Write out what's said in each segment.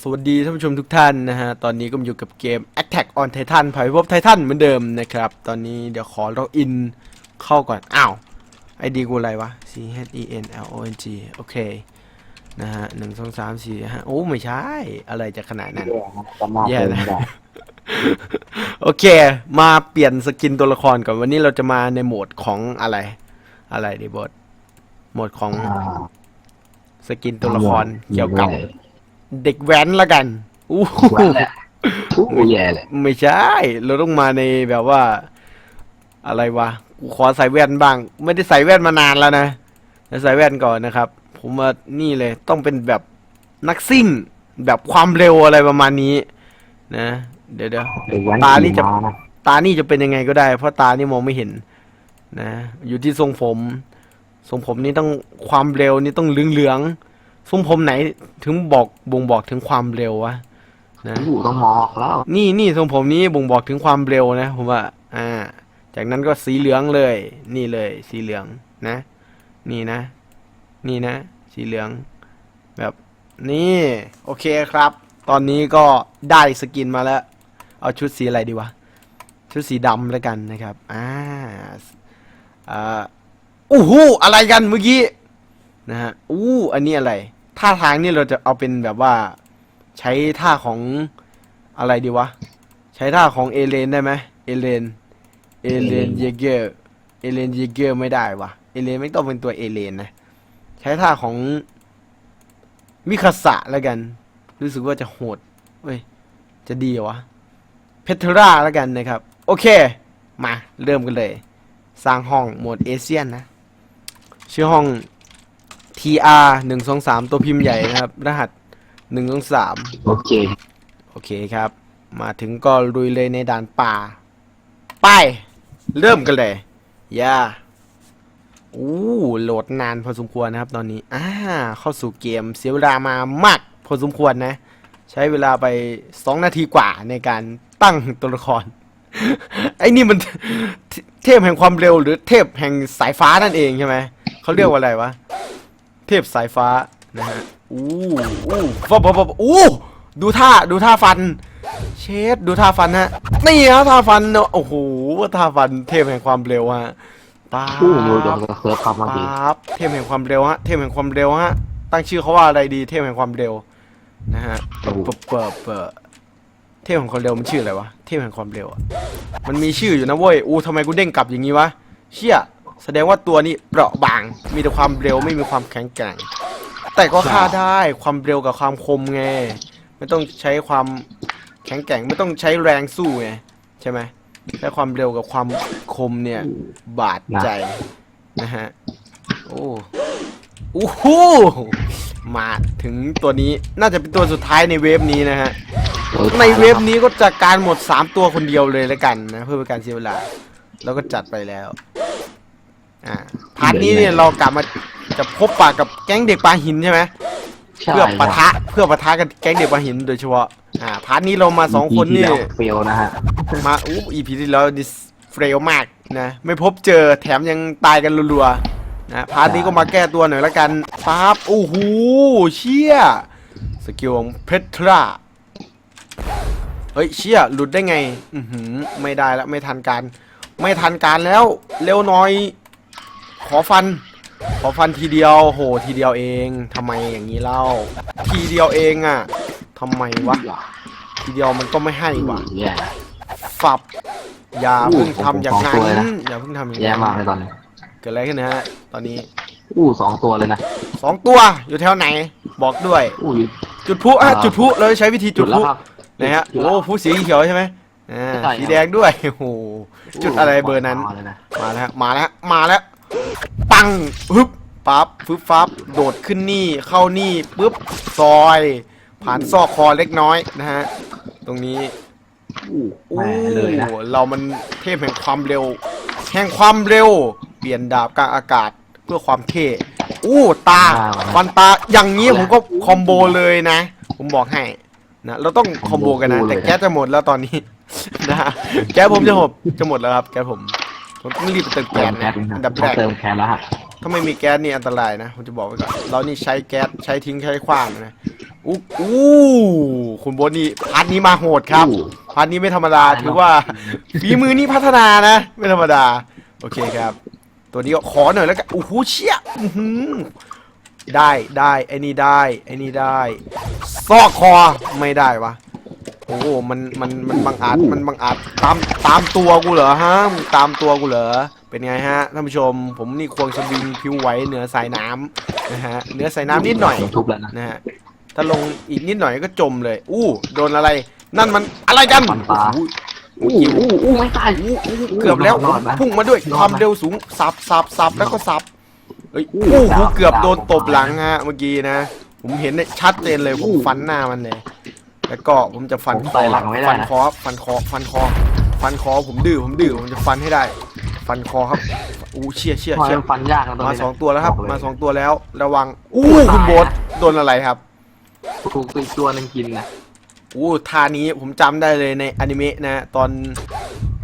สวัสดีท่านผู้ชมทุกท่านนะฮะ ตอนนี้ก็มาอยู่กับเกม Attack on Titan ภัยพิภพไททันเหมือนเดิมนะครับ ตอนนี้เดี๋ยวขอล็อกอินเข้าก่อน อ้าวไอดีกูอะไรวะ C H E N L O N G โอเค นะฮะหนึ่งสองสามสี่ห้าโอ้ ไม่ใช่ อะไรจะขนาดนั้น แย่นะจำหน้าแย่เติมนะไม่ได้โอเค มาเปลี่ยนสกินตัวละครก่อน วันนี้เราจะมาในโหมดของอะไร อะไรดีบอสโหมดของอ่าสกินตัวละครเกี่ยวกับ เด็กแว้นละกันอู้หูแหวนแหละอู้แย่เลยไม่ใช่ เราต้องมาในแบบว่า อะไรวะกูขอใส่แว่นบ้าง ไม่ได้ใส่แว่นมานานแล้วนะจะใส่แว่นก่อนนะครับ ผมว่านี่เลยต้องเป็นแบบนักซิ่ง แบบความเร็วอะไรประมาณนี้ นะ เดี๋ยวเดี๋ยวเด็กแว้นตานี่จะขี่ม้นะตานี่จะเป็นยังไงก็ได้ เพราะตานี่มองไม่เห็น นะ อยู่ที่ทรงผม ทรงผมนี่ต้องความเร็วนี่ต้องเหลืองๆ ทรงผมไหนถึงบอกบ่งบอกถึงความเร็ววะนะอยู่ต้องมอกแล้ว นี่นี่ทรงผมนี้บ่งบอกถึงความเร็วนะผมว่า อ่า จากนั้นก็สีเหลืองเลย นี่เลย สีเหลืองนะ นี่นะ นี่นะ สีเหลือง แบบนี่ โอเคครับ ตอนนี้ก็ได้สกินมาแล้ว เอาชุดสีอะไรดีวะ ชุดสีดำแล้วกันนะครับ อ่าอ่าอู้หูอะไรกันเมื่อกี้ นะฮะอู้อันนี้อะไร ท่าทางนี่เราจะเอาเป็นแบบว่าใช้ท่าของอะไรดีวะ ใช้ท่าของเอเลนได้ไหมเอเลนเอเลนเยเกอร์เอเลนเยเกอร์ไม่ได้วะเอเลนไม่ต้องเป็นตัวเอเลนนะ ใช้ท่าของมิคาสะแล้วกัน รู้สึกว่าจะโหดเว้ยจะดีเหรอวะเพทราแล้วกันนะครับ โอเค มาเริ่มกันเลย สร้างห้องโหมดเอเชียนนะ ชื่อห้อง TR หนึ่งสองสามตัวพิมพ์ใหญ่นะครับ รหัสหนึ่งสองสามโอเค โอเคครับ มาถึงก็ลุยเลยในด่านป่า ไป เริ่มกันเลย ย่า อู้โหลดนานพอสมควรนะครับตอนนี้ อ่า เข้าสู่เกมเสียเวลามามากพอสมควรนะ ใช้เวลาไปสองนาทีกว่าในการตั้งตัวละคร ไอ้นี่มันเทเทพแห่งความเร็วหรือเทพแห่งสายฟ้านั่นเองใช่ไหม เขาเรียกว่าอะไรวะ เทพสายฟ้านะฮะอู้อู้ฟับฟับฟับอู้ดูท่าดูท่าฟัน เชดดูท่าฟันฮะนี่ฮะท่าฟันเนอะโอ้โหท่าฟันเทพแห่งความเร็วฮะป๊าบอู้ดูจนกระเซิร์ฟครับเมื่อกี้ป๊าบเทพแห่งความเร็วฮะเทพแห่งความเร็วฮะตั้งชื่อเขาว่าอะไรดี เทพแห่งความเร็วนะฮะดูเปิดเปิดเปิดเทพแห่งความเร็วมันชื่ออะไรวะเทพแห่งความเร็วอะมันมีชื่ออยู่นะเว้ยอู้ทำไมกูเด้งกลับอย่างงี้วะเชี่ย แสดงว่าตัวนี้เปราะบาง มีแต่ความเร็วไม่มีความแข็งแกร่ง แต่ก็ฆ่าได้ความเร็วกับความคมไง ไม่ต้องใช้ความแข็งแกร่งไม่ต้องใช้แรงสู้ไงใช่ไหมใช้ความเร็วกับความคมเนี่ย บาดใจนะฮะ โอ้โอ้โหมาถึงตัวนี้น่าจะเป็นตัวสุดท้ายในเวฟนี้นะฮะ ในเวฟนี้ก็จัดการหมด 3 ตัวคนเดียวเลยแล้วกันนะ เพื่อเป็นการเสียเวลา แล้วก็จัดไปแล้ว อ่าพาร์ทนี้เนี่ยเรากลับมาจะพบปะกับแก๊งเด็กปลาหินใช่ไหมใช่เพื่อปะทะเพื่อปะทะกับแก๊งเด็กปลาหินโดยเฉพาะอ่าพาร์ทนี้เรามาสองคนนี่เฟลนะฮะมาอู้อีพีที่แล้วดิสเฟรลมากนะไม่พบเจอแถมยังตายกันรัวๆนะพาร์ทนี้ก็มาแก้ตัวหน่อยละกันปั๊บโอ้โหเชี่ยสกิลของเพทราเฮ้ยเชี่ยหลุดได้ไง อือหือไม่ได้แล้วไม่ทันการ ไม่ทันการแล้ว เร็วหน่อย ขอฟัน ขอฟันทีเดียวโหทีเดียวเองทำไมอย่างนี้เล่า ทีเดียวเองอะทำไมวะ ทีเดียวมันก็ไม่ให้ว่ะแย่ฝับ อย่าอู้เพิ่งทำอย่างผมสองตัวเลยนั้นะนอย่าเพิ่งทำอย่างแย่นั้นมากเลยตอนนี้เกิดอะไรขึ้นนะฮะตอนนี้อู้สองตัวเลยนะสองตัวอยู่แถวไหน บอกด้วย อู้จุดพลุอะอ่า จุดพลุเราใช้วิธีจุจุดดพแล้วลุครับ นะฮะจุดโอ้แล้วพลุสีเขียวใช่ไหมอ่าใช่ครับ สีแดงด้วยโอ้โหจุดอะไรเบอร์นั้น มาเลยะมาแล้วฮะมาแล้วฮะมาแล้ว ปังฮึบปั๊บฟึบฟับโดดขึ้นนี่เข้านี่ปุ๊บซอย ผ่านซอกคอเล็กน้อยนะฮะ ตรงนี้อู้โอ้แหม่เลยนะเรามันเทพแห่งความเร็ว แห่งความเร็ว เปลี่ยนดาบกลางอากาศเพื่อความเท่อู้ตาฟันตาอย่างนี้ผมก็คอมโบเลยนะ ผมบอกให้นะเราต้องคอมโบกันนะ แต่แก๊สจะหมดแล้วตอนนี้นะฮะแก๊สผมจะหมดจะหมดแล้วครับ แก๊สผม ผมต้องรีบไปเติมเติแก๊สมแคนะสนะอันดับต้แรองกเติมแคสแล้วฮะถ้าไม่มีแก๊สนี่อันตรายนะผมจะบอกไว้ก่อนเรานี่ใช้แก๊สใช้ทิ้งใช้ขว้างนะอู้อู้คุณโบทนี่พาร์ทนี้มาโหดครับอู้พาร์ทนี้ไม่ธรรมดาถือว่าฝีมือนี่พัฒนานะไม่ธรรมดา โอเคครับ ตัวนี้ก็ขอหน่อยแล้วกันโอ้โหเชี่ยอื้อหือได้ได้ไอ้นี่ได้ไอ้นี่ได้ซอกคอไม่ได้วะ โอ้โหมันมันมันบังอาจมันบังอาจตามตามตัวกูเหรอฮะมึงตามตัวกูเหรอเป็นไงฮะท่านผู้ชม ผมนี่ควงสวิงพิวไหวเหนือสายน้ำนะฮะเหนือสายน้ำนิดหน่อยทุบแล้วนะนะฮะถ้าลงอีกนิดหน่อยก็จมเลย อู้โดนอะไร นั่นมันอะไรกันฟันปลาโอ้โหอู้อู้อู้ไม่ตายอู้อู้เกือบแล้วรอดไหมพุ่งมาด้วยรอดไหมความเร็วสูงสับสับสับแล้วก็สับเอ้ยอู้โอ้โหดาวเกือบโดนดาวตบหลังฮะเมื่อกี้นะ ผมเห็นได้ชัดเจนเลยผมอู้ฟันหน้ามันเลย แล้วก็ผมจะฟันผมคใส่อหลังไว้ได้ฟันนะคอครับฟันคอฟันคอ ฟันคอผมดื้อผมดื้อผมจะฟันให้ได้ ฟันคอครับอู้เชี่ยเชี่ยทำไมเชี่ย มันฟันยากนะตัวมานี้นะสองตัวแล้วครับ บกเย มาสองตัวแล้วระวังอู้อู้คุณตายโบ๊ทนะ โดนอะไรครับถูกอีกตัวหนึงกินนะอู้ท่านี้ผมจำได้เลยในอนิเมะนะ ตอน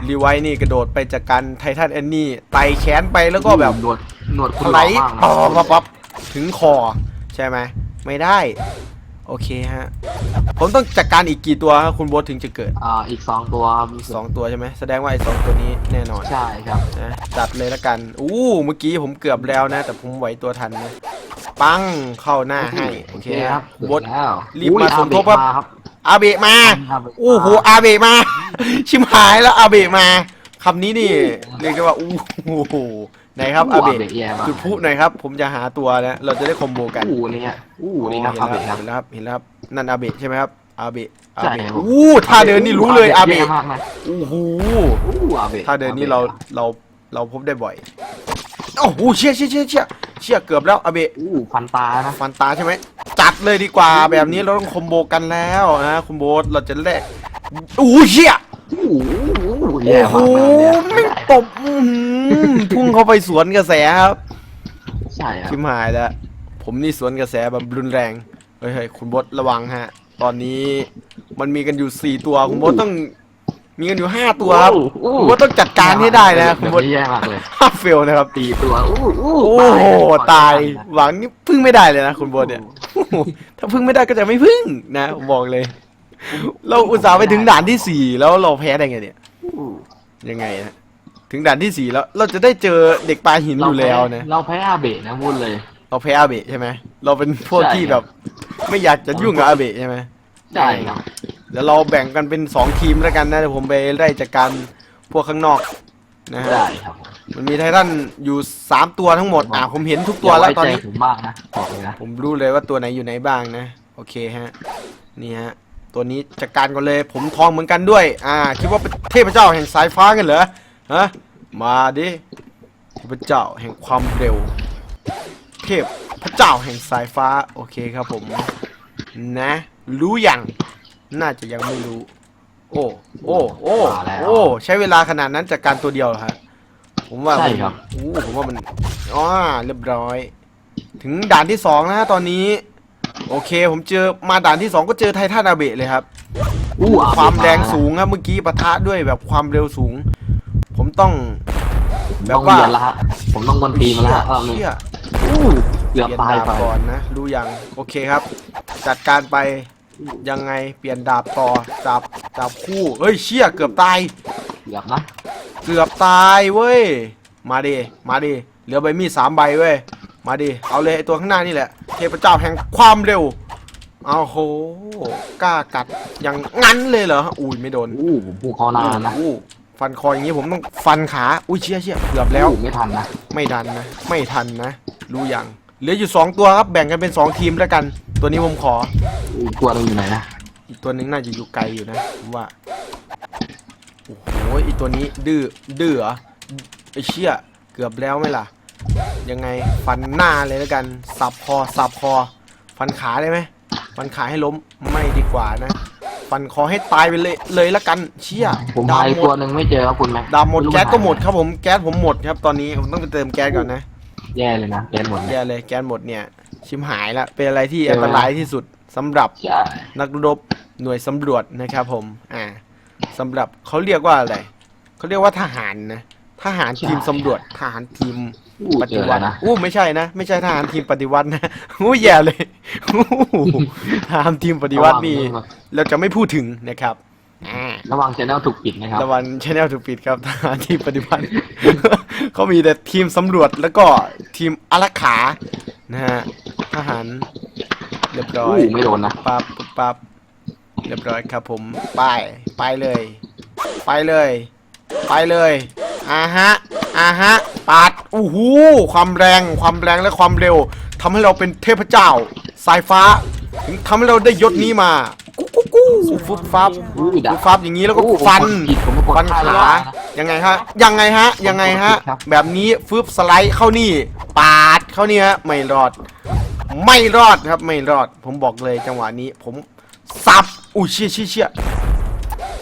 รีไวท์นี่กระโดดไปจากการไททันแอนนี่ไต่แขนไปแล้วก็แบบหนวดหนวดคุณไหลหล่อมากนะปั๊บปั๊บปั๊บถึงคอ ใช่ไหมไม่ได้ โอเคฮะ ผมต้องจัดการอีกกี่ตัวครับคุณโบ๊ทถึงจะเกิด อ่าอีกสองตัวครับสองตัวใช่ไหมแสดงว่าไอ้สองตัวนี้แน่นอนใช่ครับ นะจัดเลยละกัน อู้เมื่อกี้ผมเกือบแล้วนะ แต่ผมไหวตัวทันนะปังเข้าหน้าให้ โอเคคครัรับบคุณโบ๊ทแล้วรีบมาอุ้ยสมทบครับอาเบะมาครับ อาเบะมาอาเบะมา โอ้โหอาเบะมา ชิมหายแล้วอาเบะมาคำนี้นี่เรียกได้ว่าอู้โห ไหนครับอาเบะแย่มากจุดพลุหน่อยครับ ผมจะหาตัวนะเราจะได้คอมโบกันอู้นี่ฮะอู้นี่ครับอาเบะครับเห็นแล้วครับเห็นแล้วครับนั่นอาเบะใช่ไหมครับอาเบะอาใช่เบะครับอู้ท่าเดินนี่รู้เลยอาเบะแย่มากนะโอ้โหอู้อาเบะท่าเดินนี่เราเราเราพบได้บ่อยโอ้โหเชี่ยเชี่ยเชี่ยเชี่ยเชี่ยเกือบแล้วอาเบะอู้ฟันตานะฟันตาใช่ไหมจัดเลยดีกว่าแบบนี้เราต้องคอมโบกันแล้วนะคอมโบเราจะแลกอู้เชี่ยอู้อู้อู้โอ้แย่โหมากนะเนี่ยไม่ตบอื้ อหือพุ่งเข้าไปสวนกระแสครับใช่ครับชิมหายแล้ว ผมนี่สวนกระแสแบบรุนแรงเฮ้ยเฮ้ยคุณบดระวังฮะ ตอนนี้มันมีกันอยู่สี่ตัวคุณบดต้อง มีกันอยู่ห้าตัวครับอู้คุณบดต้องจัดการให้ได้นะคุณบดแบบนี้แย่มากเลยห้าเฟลนะครับตีตัวอู้อู้โอ้โหตาย หวังนี่พึ่งไม่ได้เลยนะคุณบดเนี่ยโอ้โหถ้าพึ่งไม่ได้ก็จะไม่พึ่งนะผมบอกเลย เราอุตส่าห์ไปถึงด่านที่สี่แล้วเราแพ้ได้ไงเนี่ยอู้ยังไงนะ ถึงด่านที่สี่แล้ว เราจะได้เจอเด็กปลาหินอยู่แล้วนะเราแพ้อาเบะนะพูดเลย เราแพ้อาเบะใช่ไหมเราเป็นพวกใช่ที่แบบ ไม่อยากจะยุ่งกับอาเบะใช่ไหมใช่ครับเดี๋ยวเราแบ่งกันเป็นสองทีมแล้วกันนะเดี๋ยวผมไปไล่จัดการพวกข้างนอกนะฮะได้ครับมันมีไททันอยู่สามตัวทั้งหมด อะผมเห็นทุกตัวแล้วตอนนี้ย่าไใจผมบ้างนะบอกเลยนะผมรู้เลยว่าตัวไหนอยู่ไหนบ้างนะ โอเคฮะนี่ฮะตัวนี้จัดการกันเลย ผมทองเหมือนกันด้วย อ่า คิดว่าเป็นเทพเจ้าแห่งสายฟ้ากันเหรอ ฮะ มาดิเทพเจ้าแห่งความเร็ว เทพพระเจ้าแห่งสายฟ้า โอเคครับผม นะ รู้ยังน่าจะยังไม่รู้ โอ้ โอ้ โอ้โอ้ ใช้เวลาขนาดนั้นจากการตัวเดียวเหรอฮะ ผมว่าใช่มันครับ โอ้ผมว่ามันอ๋อเรียบร้อย ถึงด่านที่สองนะฮะตอนนี้ โอเค ผมเจอ มาด่านที่สองก็เจอไททันอาเบะเลยครับ อู้อาเบะความแรงสูงครับเมื่อกี้ปะทะด้วยแบบความเร็วสูงผม ต้องผมแบต้บองว่าเรียนละฮะผมต้องวนทีมมาแล้วฮะรอบนี้เชี่ยอู้เกือบเปลี่ยนตายดาบไปก่อนนะรู้ยังโอเคครับ จัดการไปยังไงเปลี่ยนดาบต่อจับจับคู่เฮ้ยเชี่ยเกือบตาย เกือบนะเกือบตายเว้ย มาดิ มาดิ เหลือใบมีดสามใบเว้ย มาดิ เอาเลยไอตัวข้างหน้านี่แหละ เทพเจ้าแห่งความเร็ว เอาโห กล้ากัดอย่างงั้นเลยเหรอ อุ้ยไม่โดนอู้ผมพูดเขานานนะอู้ ฟันคออย่างนี้ผมต้องฟันขา อุ้ยเชี่ยเชี่ยเกือบแล้วอู้ไม่ทันนะไม่ทันนะ ไม่ทันนะ รู้ยัง เหลืออยู่สองตัวครับ แบ่งกันเป็นสองทีมแล้วกัน ตัวนี้ผมขออู้ตัวนึงอยู่ไหนนะอีกตัวหนึงน่าจะอยู่ไกลอยู่นะผมว่า โอ้โห อีตัวนี้ดื้อ ดื้อเหรอไอเชี่ยเกือบแล้วไหมล่ะ ยังไงฟันหน้าเลยแล้วกัน สับคอ สับคอ ฟันขาได้ไหมฟันขาให้ล้ม ไม่ดีกว่านะ ฟันคอให้ตายไปเลยเลยละกันเชี่ยผมดาหาบอีกหมตัวดหนึ่งไม่เจอครับคุณแม็กดาบหมดไรู้แก๊สก็หมดนายครับผมแก๊สผมหมดครับตอนนี้ผมต้องไปเติมแก๊สก่อนนะแย่เลยนะแก๊สหมดเลยแย่เลยแก๊สหมดเนี่ย ชิมหายละเป็นอะไรที่อันตรายที่สุดสำหรับ ใช่นักรบหน่วยสำรวจนะครับผม อ่าสำหรับเขาเรียกว่าอะไร เขาเรียกว่าทหารนะททหารทีมสำรวจ ทหารทีมอู้ปเจฏิอวัแล้วตินะ อู้ไม่ใช่นะ ไม่ใช่ทหารทีมปฏิวัตินะ อู้แย่เลย อู้ทหารทีมปฏิวัตินี่เราจะไม่พูดถึงนะครับอ่าระวังชแนลถูกปิดนะครับ ระวันชแนลถูกปิดครับทหารทีมปฏิวัติเขามีแต่ทีมสำรวจแล้วก็ทีมอารักขา นะฮะทหารเรียบร้อยอู้ไม่โดนนะปั๊บปุ๊บปั๊บเรียบร้อยครับผมไปไปเลย ไปเลย ไปเลยอ่าฮะอ่าฮะปาดอู้หูความแรงความแรงและความเร็วทำให้เราเป็นเทพเจ้า สายฟ้าถึงทำให้เราได้ยศนี้มากุ๊กกุ๊กกุ๊กฟุบฟับอู้ดัฟุบฟับอย่างนี้แล้วก็อู้ฟันผมกดผิดผมกดฟันท่าขาไม่ได้นะ ยังไงฮะยังไงฮะยังไงฮะ ครับ แบบนี้ฟึบสไลด์เข้านี่ ปาดเข้านี่ฮะไม่รอด ไม่รอดครับไม่รอด ผมบอกเลยจังหวะนี้ ผมสับอุ้ยเชี่ยเชี่ยเชี่ย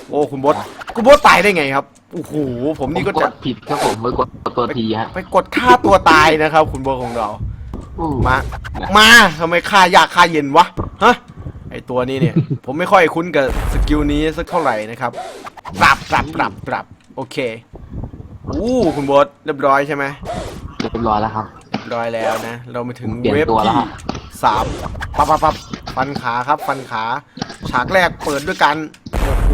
โอ้คุณบดคุณบดตายได้ไงครับโอ้โหผมนี่ก็ผมจะ ดผิดครับผมไปกดตัวทีฮะ ไปกดฆ่าตัวตายนะครับ คุณบดของเราอู้ มา มาทำไมฆ่ายากฆ่าเย็นวะ ฮะ ไอตัวนี้เนี่ย ผมไม่ค่อยคุ้นกับสกิลนี้สักเท่าไหร่นะครับ ปรับปรับปรับปรับ โอเค อู้คุณบดเรียบร้อยใช่ไหมเรียบร้อยแล้วครับ เรียบร้อยแล้วนะ เรามาถึงเปลี่ยนเว็บตัวแล้วที่ฮะสามปั๊บปั๊บปั๊บฟันขาครับ ฟันขา ฉากแรกเปิดด้วยกัน โอ้โห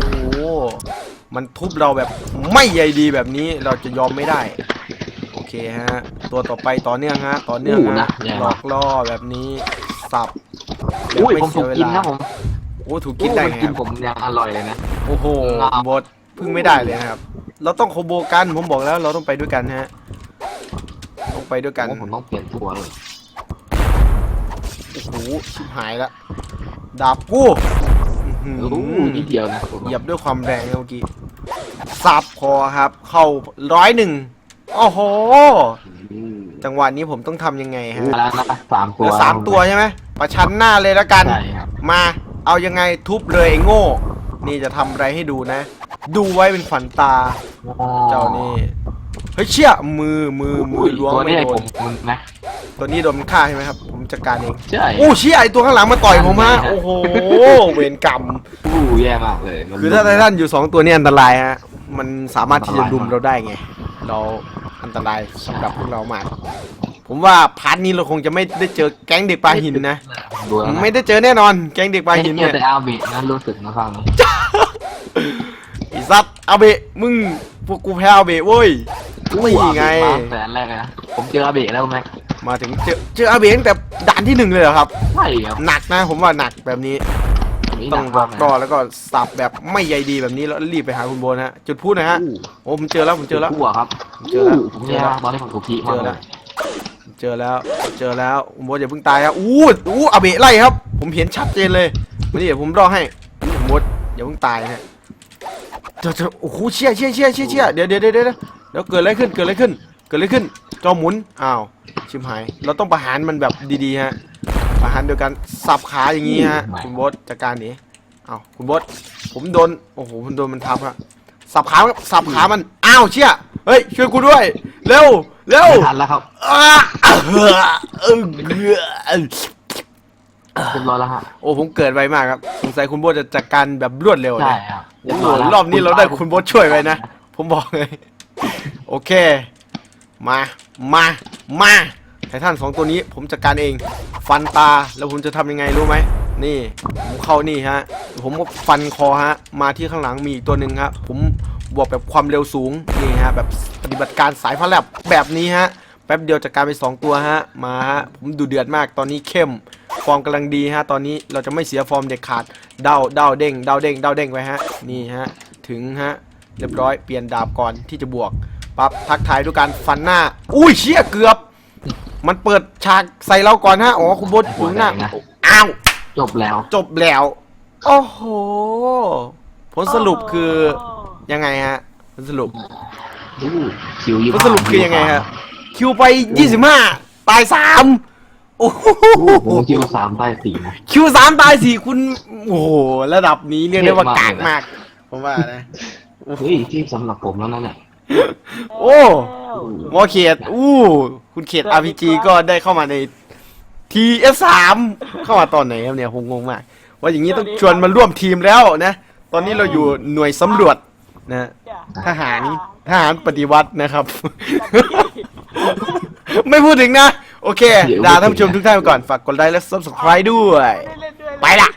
มันทุบเราแบบไม่ใยดีแบบนี้ เราจะยอมไม่ได้โอเค ฮะ ตัวต่อไปต่อเนื่องฮะ ต่อเนื่องอู้ฮะนะแย่หลมาอก กล่อแบบนี้ สับอุ้ยแบบผมถูกกินนะผมโอ้ถูกกินได้อู้ไงมันกินครับผมยังอร่อยเลยนะ โอ้โหงามบดพึ่งไม่ได้เลยนะครับ เราต้องโคโบกัน ผมบอกแล้วเราต้องไปด้วยกันฮะ ต้องไปด้วยกันโอ้ผมต้องเปลี่ยนตัวเลย โอ้โหชิบหายละดาบกูอื้ออู้หือนิดเดียวนะผมเหยียบด้วยความแรงนะเมื่อกี้สับคอครับ เข้าร้อยหนึ่ง โอ้โหอู้จังหวะนี้ผมต้องทำยังไงฮะมาแล้วนะสามเหตัลืวอสามตัวใช่ไหมประชันหน้าเลยแล้วกัน ใช่ครับมาเอายังไงทุบเลยไอ้โง่ นี่จะทำอะไรให้ดูนะ ดูไว้เป็นขวัญตา เจ้านี่เฮ้ยเชี่ยมือมือมือล้วงตัวไม่นี้โดผนมมันนะตัวนี้โดนมันฆ่าใช่ไหมครับ ผมจัดการเองใช่โอ้เชี่ยไอตัวข้างหลังมาต่อยผมฮะใช่โอ้โหเวรกรรม อู้แย่มากเลยมันคือถ้าไททันอยู่สองตัวนี่อันตรายฮะ มันสามารถที่จะดุมเราได้ไง เรา อันตรายสำหรับพวกเรามาก ผมว่าพาร์ทนี้เราคงจะไม่ได้เจอแก๊งเด็กปลาหินนะดูแล้วนะไม่ได้เจอแน่นอน แก๊งเด็กปลาหินเจเนี่อยแต่อาบินะรู้สึกนะฟังไอีสัตว์อาเบะมึงพวกกูแพ้อาเบะเว้ยนี่ไงอาเบะมาแสนแรกเลยนะผมเจออาเบะแล้วแม็กมาถึงเจอเจออาเบะตั้งแต่ด่านที่หนึ่งเลยเหรอครับ ใช่ครับหนักนะผมว่าหนักแบบนี้นี่ ต้องหนับอกมากต่อนะแล้วก็สับแบบไม่ใยดีแบบนี้แล้วรีบไปหาคุณโบนะฮะจุดพูดนะฮะอู้โอ้ผมเจอแล้วผมเจอแล้วทั่วครับเจอแล้วผมแย่มากตอนนี้ผมถูกพีเจมากอเลแล้วยเจอแล้วเจอแล้วคุณโบอย่าเพิ่งตายครับอู้อู้อาเบะไล่ครับ ผมเห็นชัดเจนเลยมานี่เดี๋ยวผมรอให้คุณโบอย่าเพิ่งตายนะฮะเจอเจอโอ้โหเชี่ยเชี่ยเชี่ยเชี่ยเชี่ยเดี๋ยวเดี๋ยวเดี๋ยวเดี๋ยวเดี๋ยวเกิดอะไรขึ้นเกิดอะไรขึ้น เกิดอะไรขึ้นจอหมุนอ้าวชิมหาย เราต้องประหารมันแบบดีๆฮะ ประหารโดยการสับขาอย่างนี้ฮะคุณโบทจัดการหนีอ้าวคุณโบทผมโดนโอ้โหผมโดนมันทับฮะสับขาสับขามันอ้าวเชี่ยเฮ้ยช่วยกูด้วยเร็วเร็วไม่ทันแล้วครับอ้าเออเออเออเรียบร้อยแล้วฮะโอ้ผมเกิดไวมากครับสงสัยคุณโบทจะจัดการแบบรวดเร็วใช่นะครับเรียโอ้บโหร้อยแล้วรอบนี้เราได้คุณโบทช่วยไว้นะผมบอกเลยโอเค มา มา มาไททันสองตัวนี้ผมจัดการเอง ฟันตาแล้วผมจะทำยังไงรู้ไหมนี่ผมเข้านี่ฮะ ผมก็ฟันคอฮะ มาที่ข้างหลังมีอีกตัวหนึ่งฮะผมบวกแบบความเร็วสูงนี่ฮะแบบปฏิบัติการสายฟ้าแลบแบบนี้ฮะแป๊บเดียวจัดการไปสองตัวฮะมาฮะผมดูเดือดมากตอนนี้เข้มฟอร์มกำลังดีฮะตอนนี้เราจะไม่เสียฟอร์มเด็ดขาดเด้าเด้าเด้งเด้าเด้งเด้าเด้งไว้ฮะนี่ฮะถึงฮะเรียบร้อยเปลี่ยนดาบก่อนที่จะบวกปั๊บทักทายด้วยการฟันหน้า อุ้ยเชี่ยเกือบ มันเปิดฉากใส่เราก่อนฮะอ๋อคุณบดอยู่ข้างหน้านะ อ้าวจบแล้ว จบแล้ว โอ้โห ผลสรุปคือยังไงฮะผลสรุป อู้คิวยี่ผลสรุปคือยังไงฮะคิวไป25ตาย3โอ้โหผมคิวสามใต้สี่นะ คิวสามตายสี่คุณ โอ้โห ระดับนี้เรียกได้ว่าเทพมากกากมาก ผมว่านะ เฮ้ยที่สำหรับผมแล้วนั่นแหละ โอ้หมอเขตอู้ คุณเขต RPG ก็ได้เข้ามาใน TS3 เข้ามาตอนไหนครับเนี่ยผมงงมาก ว่าอย่างนี้ต้องชวนมาร่วมทีมแล้วนะ ตอนนี้เราอยู่หน่วยสำรวจนะทหารทหารปฏิวัตินะครับ ไม่พูดถึงนะ โอเคลาท่านผู้ชมทุกท่านไปก่อน ฝากกดไลค์และ subscribe ด้วย ไปละ